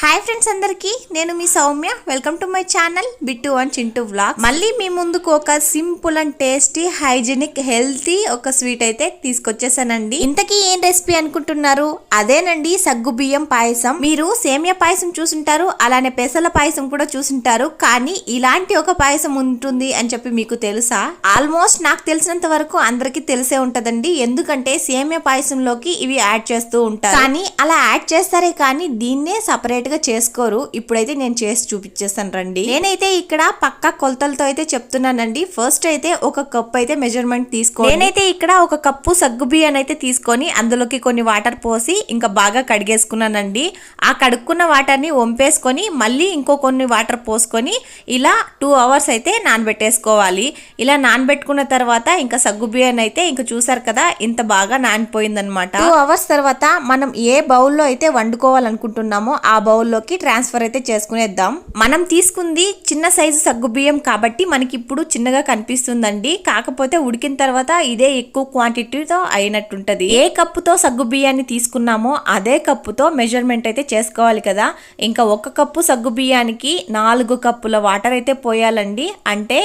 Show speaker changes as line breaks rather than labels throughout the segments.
Hi. Hi friends అందరికీ నేను మీ Soumya. Welcome to my channel Bittu and Chintu vlog మళ్ళీ మీ ముందుకు ఒక simple and tasty hygienic healthy ఒక స్వీట్ అయితే తీసుకొచ్చేసానండి. ఇంతకీ ఏం రెసిపీ అనుకుంటున్నారు? అదేనండి సగ్గు బియ్యం పాయసం. మీరు సేమియా పాయసం చూసుంటారు అలానే పెసల పాయసం కూడా చూసుంటారు. కానీ ఇలాంటి ఒక పాయసం ఉంటుంది అని చెప్పి మీకు తెలుసా? ఆల్మోస్ట్ నాకు తెలిసినంత వరకు అందరికీ తెలిసే ఉంటదండి. ఎందుకంటే సేమియా పాయసంలోకి ఇవి యాడ్ చేస్తూ ఉంటారు. కానీ అలా యాడ్ చేస్తారే కానీ దీన్నే సపరేట్గా చేసుకోరు. ఇప్పుడైతే నేను చేసి చూపించేస్తాను రండి. నేనైతే ఇక్కడ పక్క కొలతలతో అయితే చెప్తున్నానండి. ఫస్ట్ అయితే ఒక కప్ అయితే మెజర్మెంట్ తీసుకో నేనైతే ఇక్కడ ఒక కప్పు సగ్గు బియ్యాన్ని అయితే తీసుకొని అందులోకి కొన్ని వాటర్ పోసి ఇంకా బాగా కడిగేసుకున్నానండి. ఆ కడుక్కున్న వాటర్ని వంపేసుకొని మళ్ళీ ఇంకో కొన్ని వాటర్ పోసుకొని ఇలా టూ అవర్స్ అయితే నానబెట్టేసుకోవాలి. ఇలా నానబెట్టుకున్న తర్వాత ఇంకా సగ్గు బియ్యాన్ని అయితే ఇంకా చూసారు కదా ఇంత బాగా నానిపోయిందనమాట టూ అవర్స్ తర్వాత మనం ఏ బౌల్లో అయితే వండుకోవాలనుకుంటున్నామో ఆ బౌల్లో బౌల్లోకి ట్రాన్స్ఫర్ అయితే చేసుకునేద్దాం. మనం తీసుకుంది చిన్న సైజు సగ్గుబియ్యం కాబట్టి మనకి ఇప్పుడు చిన్నగా కనిపిస్తుందండి. కాకపోతే ఉడికిన తర్వాత ఇదే ఎక్కువ క్వాంటిటీతో అయినట్టుంటది. ఏ కప్పుతో సగ్గుబియ్యాన్ని తీసుకున్నామో అదే కప్పుతో మెజర్మెంట్ అయితే చేసుకోవాలి కదా. ఇంకా ఒక కప్పు సగ్గుబియ్యానికి నాలుగు కప్పుల వాటర్ అయితే పోయాలండి. అంటే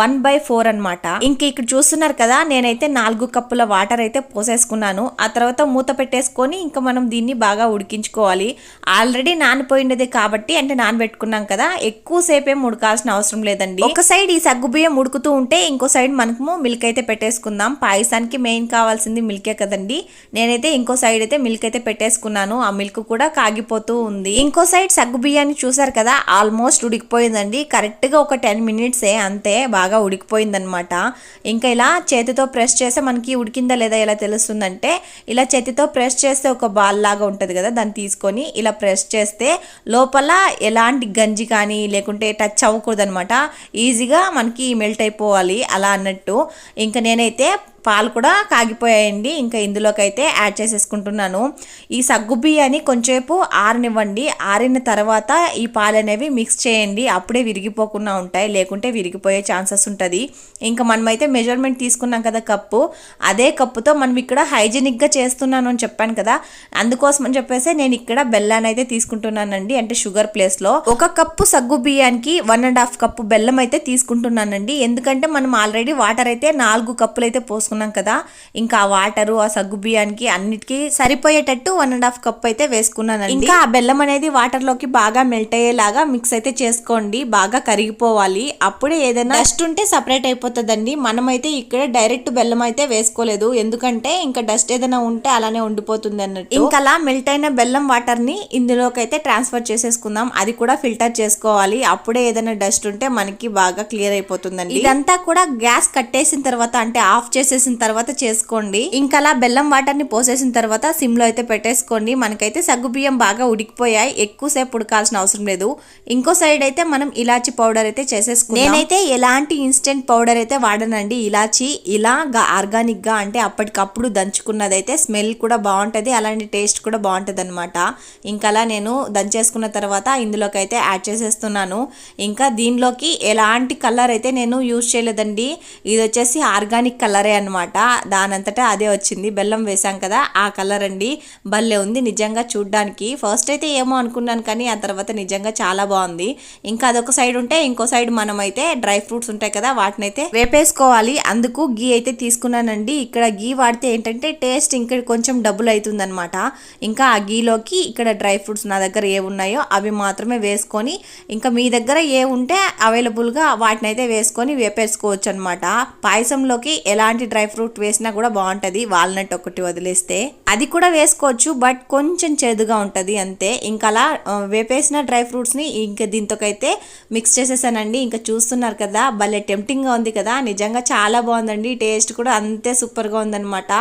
వన్ బై ఫోర్ అనమాట ఇంక ఇక్కడ చూస్తున్నారు కదా నేనైతే నాలుగు కప్పుల వాటర్ అయితే పోసేసుకున్నాను. ఆ తర్వాత మూత పెట్టేసుకొని ఇంకా మనం దీన్ని బాగా ఉడికించుకోవాలి. ఆల్రెడీ నానిపోయినది కాబట్టి అంటే నానబెట్టుకున్నాం కదా ఎక్కువసేపు ఏం ఉడకాల్సిన అవసరం లేదండి. ఒక సైడ్ ఈ సగ్గు బియ్యం ఉడుకుతూ ఉంటే ఇంకో సైడ్ మనకు మిల్క్ అయితే పెట్టేసుకుందాం. పాయసానికి మెయిన్ కావాల్సింది మిల్కే కదండి. నేనైతే ఇంకో సైడ్ అయితే మిల్క్ అయితే పెట్టేసుకున్నాను. ఆ మిల్క్ కూడా కాగిపోతూ ఉంది. ఇంకో సైడ్ సగ్గు బియ్యాన్ని చూసారు కదా ఆల్మోస్ట్ ఉడికిపోయిందండి. కరెక్ట్గా ఒక టెన్ మినిట్సే అంతే బాగా ఉడికిపోయిందనమాట ఇంకా ఇలా చేతితో ప్రెస్ చేస్తే మనకి ఉడికిందా లేదా ఎలా తెలుస్తుందంటే ఇలా చేతితో ప్రెస్ చేస్తే ఒక బాల్ లాగా ఉంటుంది కదా దాన్ని తీసుకొని ఇలా ప్రెస్ చేస్తే లోపల ఎలాంటి గంజి కానీ లేకుంటే టచ్ అవ్వకూడదు అనమాట ఈజీగా మనకి మెల్ట్ అయిపోవాలి. అలా అన్నట్టు. ఇంకా నేనైతే పాలు కూడా కాగిపోయాయండి. ఇంకా ఇందులోకి అయితే యాడ్ చేసేసుకుంటున్నాను. ఈ సగ్గు బియ్యాన్ని కొంచెంసేపు ఆరనివ్వండి. ఆరిన తర్వాత ఈ పాలు అనేవి మిక్స్ చేయండి. అప్పుడే విరిగిపోకుండా ఉంటాయి. లేకుంటే విరిగిపోయే ఛాన్సెస్ ఉంటుంది. ఇంకా మనమైతే మెజర్మెంట్ తీసుకున్నాం కదా కప్పు. అదే కప్పుతో మనం ఇక్కడ హైజీనిక్గా చేస్తున్నాను అని చెప్పాను కదా. అందుకోసం అని చెప్పేసి నేను ఇక్కడ బెల్లాన్ని అయితే తీసుకుంటున్నానండి. అంటే షుగర్ ప్లేస్లో. ఒక కప్పు సగ్గు బియ్యానికి వన్ అండ్ హాఫ్ కప్పు బెల్లం అయితే తీసుకుంటున్నానండి. ఎందుకంటే మనం ఆల్రెడీ వాటర్ అయితే నాలుగు కప్పులు అయితే పోసుకున్నాం కదా ఇంకా ఆ వాటరు ఆ సగ్గు బియ్యానికి అన్నిటికీ సరిపోయేటట్టు వన్ అండ్ హాఫ్ కప్ అయితే వేసుకున్నానండి. ఇంకా ఆ బెల్లం అనేది వాటర్లోకి బాగా మెల్ట్ అయ్యేలాగా మిక్స్ అయితే చేసుకోండి బాగా కరిగిపోవాలి. అప్పుడే ఏదైనా డస్ట్ ఉంటే సపరేట్ అయిపోతుందండి. మనమైతే ఇక్కడ డైరెక్ట్ బెల్లం అయితే వేసుకోలేదు. ఎందుకంటే ఇంకా డస్ట్ ఏదైనా ఉంటే అలానే ఉండిపోతుంది అన్నట్టు. ఇంకా అలా మెల్ట్ అయిన బెల్లం వాటర్ని ఇందులోకి అయితే ట్రాన్స్ఫర్ చేసేసుకుందాం. అది కూడా ఫిల్టర్ చేసుకోవాలి. అప్పుడే ఏదైనా డస్ట్ ఉంటే మనకి బాగా క్లియర్ అయిపోతుందండి. ఇదంతా కూడా గ్యాస్ కట్టేసిన తర్వాత అంటే ఆఫ్ పోసేసిన తర్వాత చేసుకోండి. ఇంకా అలా బెల్లం వాటర్ని పోసేసిన తర్వాత సిమ్లో అయితే పెట్టేసుకోండి. మనకైతే సగ్గు బియ్యం బాగా ఉడికిపోయాయి. ఎక్కువసేపు ఉడకాల్సిన అవసరం లేదు. ఇంకో సైడ్ అయితే మనం ఇలాచి పౌడర్ అయితే చేసేసుకున్నాం నేనైతే ఎలాంటి ఇన్స్టెంట్ పౌడర్ అయితే వాడనండి. ఇలాచి ఇలా ఆర్గానిక్గా అంటే అప్పటికప్పుడు దంచుకున్నదైతే స్మెల్ కూడా బాగుంటది. అలాంటి టేస్ట్ కూడా బాగుంటది అనమాట ఇంకా అలా నేను దంచేసుకున్న తర్వాత ఇందులోకి అయితే యాడ్ చేసేస్తున్నాను. ఇంకా దీనిలోకి ఎలాంటి కలర్ అయితే నేను యూజ్ చేయలేదండి. ఇది వచ్చేసి ఆర్గానిక్ కలరే అనమాట దానంతటా అదే వచ్చింది. బెల్లం వేసాం కదా ఆ కలర్ అండి. భలే ఉంది నిజంగా చూడ్డానికి. ఫస్ట్ అయితే ఏమో అనుకున్నాను కానీ ఆ తర్వాత నిజంగా చాలా బాగుంది. ఇంకా అదొక సైడ్ ఉంటే ఇంకో సైడ్ మనమైతే డ్రై ఫ్రూట్స్ ఉంటాయి కదా వాటిని అయితే వేపేసుకోవాలి. అందుకు గీ అయితే తీసుకున్నానండి. ఇక్కడ గీ వాడితే ఏంటంటే టేస్ట్ ఇంకా కొంచెం డబుల్ అవుతుంది అనమాట ఇంకా ఆ గీలోకి ఇక్కడ డ్రై ఫ్రూట్స్ నా దగ్గర ఏ ఉన్నాయో అవి మాత్రమే వేసుకొని ఇంకా మీ దగ్గర ఏ ఉంటే అవైలబుల్గా వాటిని అయితే వేసుకొని వేపేసుకోవచ్చు అనమాట పాయసంలోకి ఎలాంటి డ్రై డ్రై ఫ్రూట్ వేసినా కూడా బాగుంటుంది. వాల్నట్ ఒకటి వదిలేస్తే అది కూడా వేసుకోవచ్చు బట్ కొంచెం చేదుగా ఉంటుంది అంతే. ఇంకా అలా వేపేసిన డ్రై ఫ్రూట్స్ని ఇంకా దీంతోకైతే మిక్స్ చేసేసానండి. ఇంకా చూస్తున్నారు కదా భలే టెంప్టింగ్గా ఉంది కదా. నిజంగా చాలా బాగుందండి. టేస్ట్ కూడా అంతే సూపర్గా ఉందన్నమాట.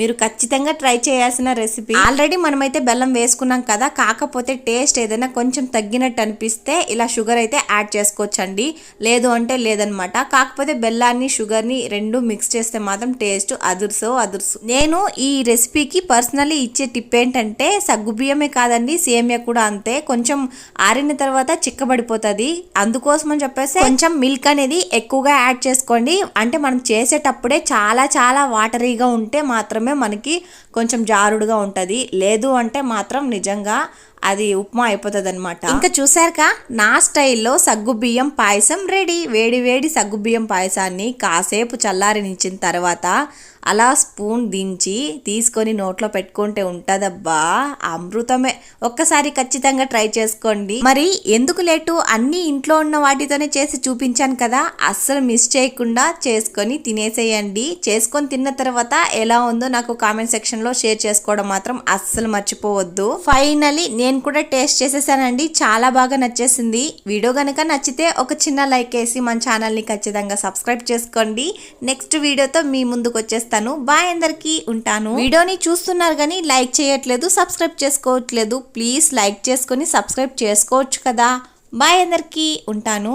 మీరు ఖచ్చితంగా ట్రై చేయాల్సిన రెసిపీ. ఆల్రెడీ మనమైతే బెల్లం వేసుకున్నాం కదా కాకపోతే టేస్ట్ ఏదైనా కొంచెం తగ్గినట్టు అనిపిస్తే ఇలా షుగర్ అయితే యాడ్ చేసుకోవచ్చండి. లేదు అంటే లేదనమాట కాకపోతే బెల్లాన్ని షుగర్ని రెండు మిక్స్ చేస్తే మాత్రం టేస్ట్ అదుర్సో అదుర్సు. నేను ఈ రెసిపీకి పర్సనలీ ఇచ్చే టిప్ ఏంటంటే సగ్గు బియ్యమే కాదండి సేమియా కూడా అంతే. కొంచెం ఆరిన తర్వాత చిక్కబడిపోతుంది. అందుకోసం అని చెప్పేసి కొంచెం మిల్క్ అనేది ఎక్కువగా యాడ్ చేసుకోండి. అంటే మనం చేసేటప్పుడే చాలా చాలా వాటరీగా ఉంటే మాత్రమే మనకి కొంచెం జారుడుగా ఉంటుంది. లేదు అంటే మాత్రం నిజంగా అది ఉప్మా అయిపోతుంది అనమాట ఇంకా చూసారుగా నా స్టైల్లో సగ్గు బియ్యం పాయసం రెడీ. వేడి వేడి సగ్గు బియ్యం పాయసాన్ని కాసేపు చల్లారినిచ్చిన తర్వాత అలా స్పూన్ దించి తీసుకొని నోట్లో పెట్టుకుంటే ఉంటుందబ్బా. అమృతమే. ఒక్కసారి ఖచ్చితంగా ట్రై చేసుకోండి. మరి ఎందుకు లేటు? అన్ని ఇంట్లో ఉన్న వాటితోనే చేసి చూపించాను కదా. అస్సలు మిస్ చేయకుండా చేసుకొని తినేసేయండి. చేసుకొని తిన్న తర్వాత ఎలా ఉందో నాకు కామెంట్ సెక్షన్లో షేర్ చేసుకోవడం మాత్రం అస్సలు మర్చిపోవద్దు. ఫైనలీ నేను కూడా టేస్ట్ చేసేసానండి. చాలా బాగా నచ్చేసింది. వీడియో గనక నచ్చితే ఒక చిన్న లైక్ వేసి మన ఛానల్ని ఖచ్చితంగా సబ్స్క్రైబ్ చేసుకోండి. నెక్స్ట్ వీడియోతో మీ ముందుకు వచ్చేస్తాను. బాయ్ అందరికి ఉంటాను. వీడియోని చూస్తున్నారు కానీ లైక్ చేయట్లేదు సబ్స్క్రైబ్ చేసుకోవట్లేదు. ప్లీజ్ లైక్ చేసుకొని సబ్స్క్రైబ్ చేసుకోవచ్చు కదా. బాయ్ అందరికీ ఉంటాను.